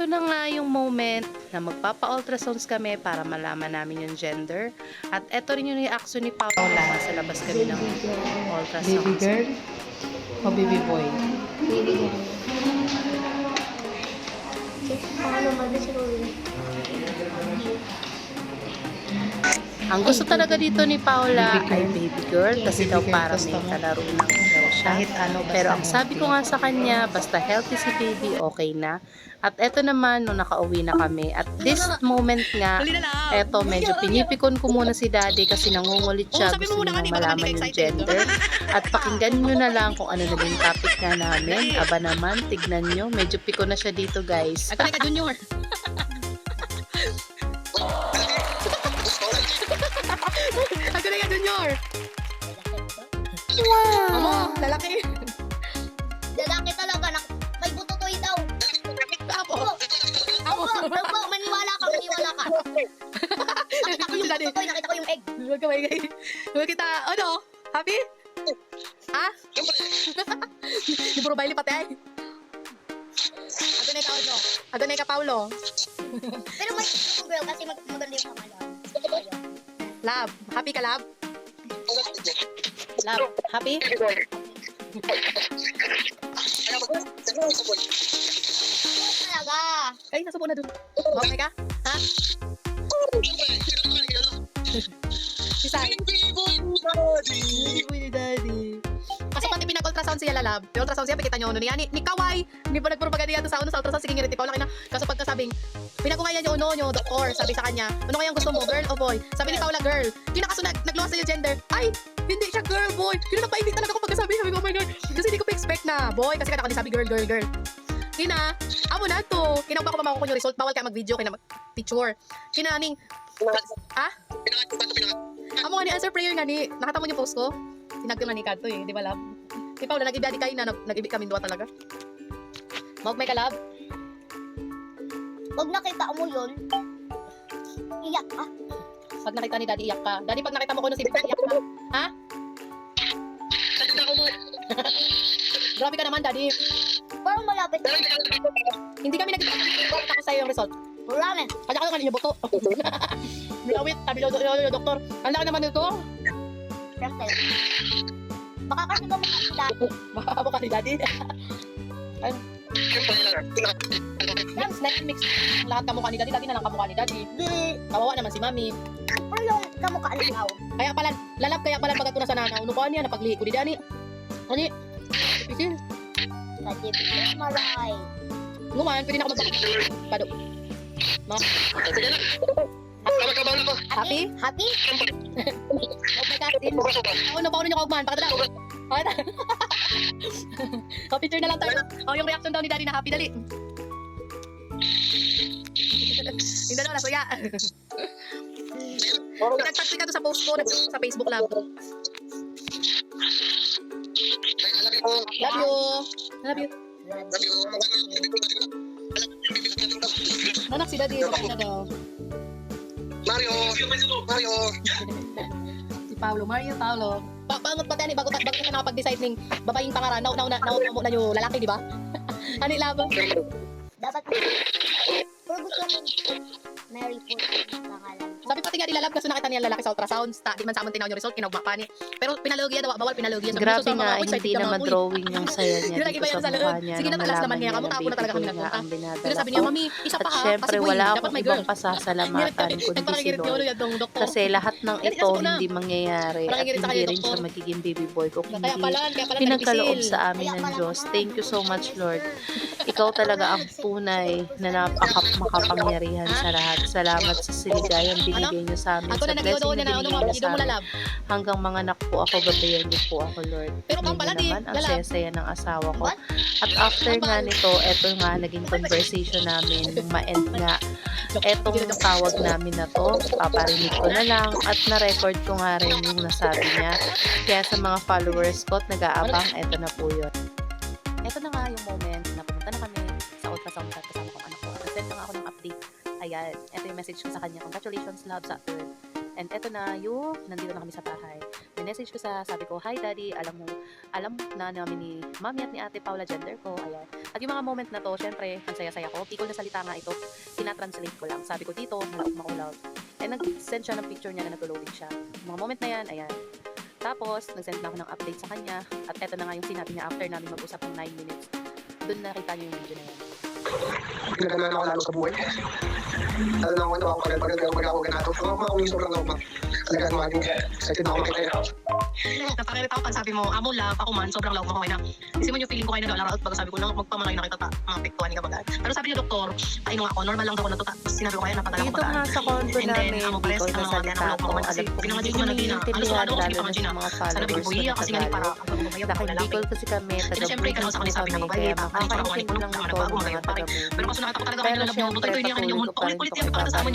eto na nga yung moment na magpapa-ultrasounds kami para malaman namin yung gender. At eto rin yung reaction ni Paula. Sa labas kami ng ultrasounds. Baby girl o baby boy? Baby girl. Ang gusto talaga dito ni Paula ay baby girl kasi daw parang may kalaro daw siya. Kahit ano, Pero ang sabi ko nga sa kanya, basta healthy si baby, okay na. At eto naman, nung nakauwi na kami, at this moment nga, eto, medyo pinipikon ko muna si daddy kasi nangungulit siya. Gusto mo muna niya kanina, baka malaman yung excited. gender. At pakinggan nyo na lang kung ano naging topic nga namin. Aba naman, tignan nyo. Medyo piko na siya dito, guys. Agad ka junior. lalaki. Lalaki talaga. Nak may bututoy daw. Apo. Ako, ako, maniwala ka, maniwala ka. Nakita ko yung Daddy. bututoy, nakita ko yung egg. Huwag ka maingay. Huwag kita, ano? Happy? Ha? Di puro baili pati ay. Adonay ka, ano? Adonay ka, Paulo. Pero mas girl kasi mag maganda yung pangalan. Love. Happy ka, love? Love. Happy? Talaga. Ay, nasa na dun. Okay ka? Ha? Si Sai. Uy, ni daddy. Kasi pati pinag-ultrasound siya lalab. Yung ultrasound siya, pakita nyo ano niya. Ni, ni Kawai. Hindi pa nagpropaganda yan sa ano sa ultrasound. Sige, ngiriti pa wala na. Kaso pagka sabing, pinagungay niya yung uno, yung doktor. Sabi sa kanya, ano kayang gusto mo, girl o boy? Sabi ni Paula, girl. Kinakaso nag, nagluwas na yung gender. Ay, hindi siya girl, boy. Kina napaibig talaga na, boy. Kasi kada ko sabi, girl, girl, girl. Kina, amo na to. Kina ba ko mamakuha yung result? Bawal ka mag-video, kina mag-picture. Kina ning, ha? Amo nga ni answer prayer nga ni, nakita mo yung post ko? Tinag naman ni Kadto eh, di ba love? Si Paula, nag-ibig kayo na, nag- nag-ibig kami dua talaga. Mag may ka love? Pag nakita mo yun, iyak ka. Pag nakita ni Daddy, iyak ka. Daddy, pag nakita mo ko no si iyak ka. Ha? Grabe ka naman, Daddy. Parang malapit. Hindi kami nag-ibig ko sa'yo yung result. Marami. Kanya ka nga niya buto. Bilawit, sabi yung yung doktor. Ang laki naman nito. Baka kasi ka mukha si dati. Baka ka ni Daddy. Yan, snack mix. Lahat kamukha ni Daddy. Lagi na lang kamukha ni Daddy. Kawawa naman si Mami. Pero yung kamukha ni. Kaya pala, lalab kaya pala pagkatuna sa nanaw. Ano ba niya, napaglihi ko di Dani. Ani, pisil. Kasi bilis maray. Nguman, pwede na ako magpapit. Pado. Ma, happy? Happy? Oh my God, din. Oh, napauna niyo kagman. Pakadala. Pakadala. Oh, picture na lang tayo. Oh, yung reaction daw ni Daddy na happy. Dali. Dalawa na, suya. Nagpagpil ka doon sa post ko, sa Facebook lang. Love you. Love you. Nanak si Daddy. Sabi na daw. Mario! Mario! Si Paolo. Mario Paolo. Pa paangot pa tayo bago, bago ka nakapag-decide ng babaeng pangaran. Nauna na, na, na, na yung lalaki, di ba? ano yung labo? Dapat Pero gusto mo Mary po pangalan. Sabi pati nga nilalab kasi nakita niya lalaki sa ultrasound. Ta, di man sa amin tinaw yung result, kinagma pa ni. Pero pinalogi daw, bawal pinalogi. Sabi, Grabe so, nga, "Uy, excited hindi na mga, uy." ma-drawing yung saya niya dito sa mukha niya. Sige, nung natalas naman niya. Kamukha na ako na talaga kami nagpunta. Pero sabi niya, ko. mami, isa pa ha. syempre, kasi wala dapat akong ibang pasasalamatan kundi si Lord. Kasi lahat ng ito ko na. hindi mangyayari at hindi rin siya magiging baby boy ko Kaya pala, kaya pala pinagkaloob sa amin ng Diyos. Thank you so much, Lord. Ikaw talaga ang tunay na napaka makapangyarihan sa lahat. Salamat sa siligayang binigay niyo sa amin. Ako Sa na blessing na ano binigay niyo sa amin. Hanggang mga anak po ako, gabayan niyo po ako, Lord. Pero kang pala, naman, ang saya-saya ng asawa ko. At after nga nito, eto nga, naging conversation namin, nung ma-end nga, etong tawag namin na to, paparinig ko na lang, at na-record ko nga rin yung nasabi niya. Kaya sa mga followers ko at nag-aabang, eto na po yun. Eto na nga yung moment sa ultrasound chat kasama kong anak ko. At na ako ng update. Ayan, eto yung message ko sa kanya. Congratulations, love, sa third. And eto na yung, nandito na kami sa bahay. message ko sa sabi ko, Hi Daddy, alam mo, alam na namin ni Mami at ni Ate Paula gender ko. Ayan. At yung mga moment na to, syempre, ang saya-saya ko. Pikol na salita nga ito, tinatranslate ko lang. Sabi ko dito, malak maulaw. Eh, nag-send siya ng picture niya na nag-loading siya. Mga moment na yan, ayan. Tapos, nag-send na ako ng update sa kanya. At eto na nga yung sinabi niya after namin mag-usap ng 9 minutes. Doon nakita niyo yung video na yan. Pinaganahan ako lalo sa buhay. Lalo na ako ito ako pagal-pagal pero pag ako ganado. Ang mga umiso lang ako. Talagang mali. Excited na ako makita Napakilit ako pag sabi mo, amo love, ako man, sobrang love mo ko kayo na. Kasi man yung feeling ko kayo nag-alala out, baga sabi ko lang, magpamalay na kita ta, mapiktuhan ka baga. Pero sabi niya doktor, ay nung ako, normal lang daw ako natuta. Tapos sinabi ko kayo, napadala ko Dito baga. nga sa then, namin, pares, na mga ganang ko, loob ko kasi alam ko hindi na na. Alas naiintindihan, lalo hindi na pa siya mga followers ko na kasi nga para ako ng lalaki. Bicol kasi kami, Kasi taga syempre, Bicol kanausap ko po ni sabi kami, ng kaya makakaintindi lang ito ng mga kumain, parang- taga Pero kayo na mo, syempre, to patuloy ko pa rin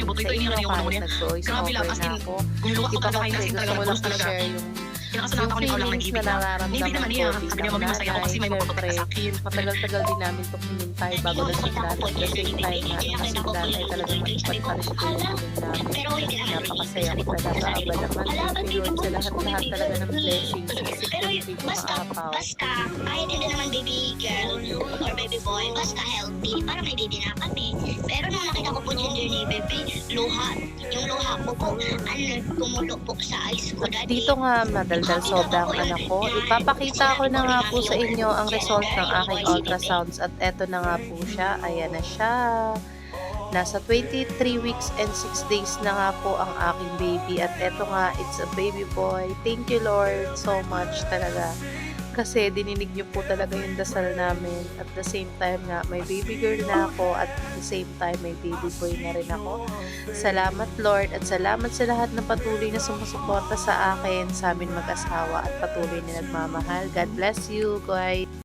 ito to ano nag-voice Grabe lang, over as na ako. Gumuluwa ko talaga kasi talaga gusto talaga. Kinakasanatan ko lang nag-ibig na lang. nararamdaman Maybe naman niya, sabi niya mami masaya ako kasi may nanay. mapupunta sa akin. Matagal-tagal din namin hinintay bago nasiglan. At the same time ay talagang ito yung namin. Pero hindi naman. Napakasaya ko talaga. Aba naman, thank you Lord sa lahat-lahat talaga ng blessings. Pero basta, basta, kahit hindi naman baby girl or baby boy, basta healthy, para may baby na kami. Pero nung nakita ko po gender ni baby, luha, yung luha ko po, ano, gumulo po sa eyes ko. Daddy. dito nga madaldal sobrang anak ko. Ipapakita ko na nga po sa inyo ang result ng aking ultrasounds at eto na nga po siya. Ayan na siya. Nasa 23 weeks and 6 days na nga po ang aking baby at eto nga, it's a baby boy. Thank you Lord so much talaga. Kasi dininig niyo po talaga yung dasal namin. At the same time nga, may baby girl na ako at the same time may baby boy na rin ako. Salamat Lord at salamat sa lahat ng patuloy na sumusuporta sa akin, sa amin mag-asawa at patuloy na nagmamahal. God bless you guys.